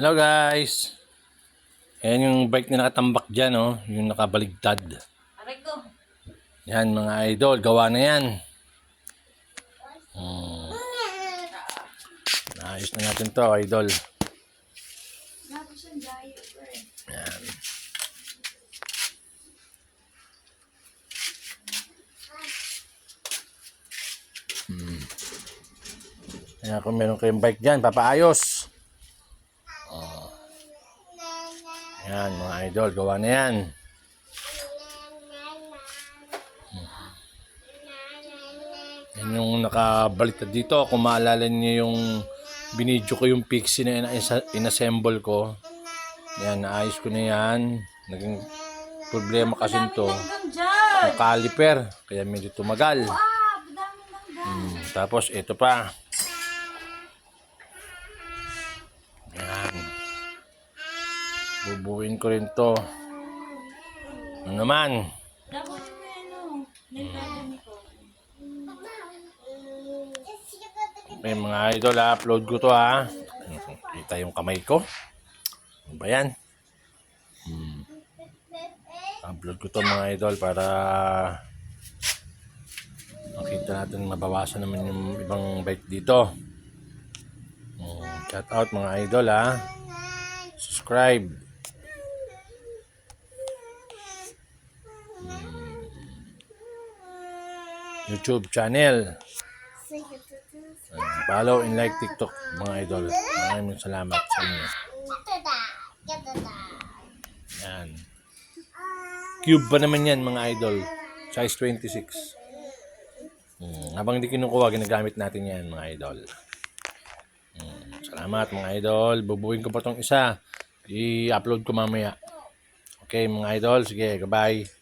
Hello guys! Ayan yung bike na nakatambak dyan, oh. yung nakabaligtad. Aray ko. Yan mga idol, gawa na yan. Hmm. Naayos na natin to, idol. Yan. Hmm. Kaya kung meron kayong bike dyan, papaayos. Oh. Yan, mga idol, gawa na yan. Yan yung nakabaliktad dito. Kung maalala niyo yung binidyo ko yung pixie na ina- inassemble ko. Yan, naayos ko na yan. Naging problema kasi to. Hanggang dyan. Yung caliper. Kaya medyo tumagal. Hmm, tapos ito pa. Yan. Bubuin ko rin to. Ano naman? May mga idol, ha? upload ko to ha. Kita yung kamay ko. Ano ba yan? Hmm. Upload ko to mga idol para makita natin mabawasan naman yung ibang bike dito. Hmm. Shout out mga idol ha. Subscribe. YouTube channel. Follow and like TikTok mga idol. Maraming salamat sa inyo. Yan. Cube ba naman yan mga idol? Size 26. Hmm. Habang hindi kinukuha, ginagamit natin yan mga idol. Hmm. Salamat mga idol. Bubuhin ko pa tong isa. I-upload ko mamaya. Okay mga idol. Sige, goodbye.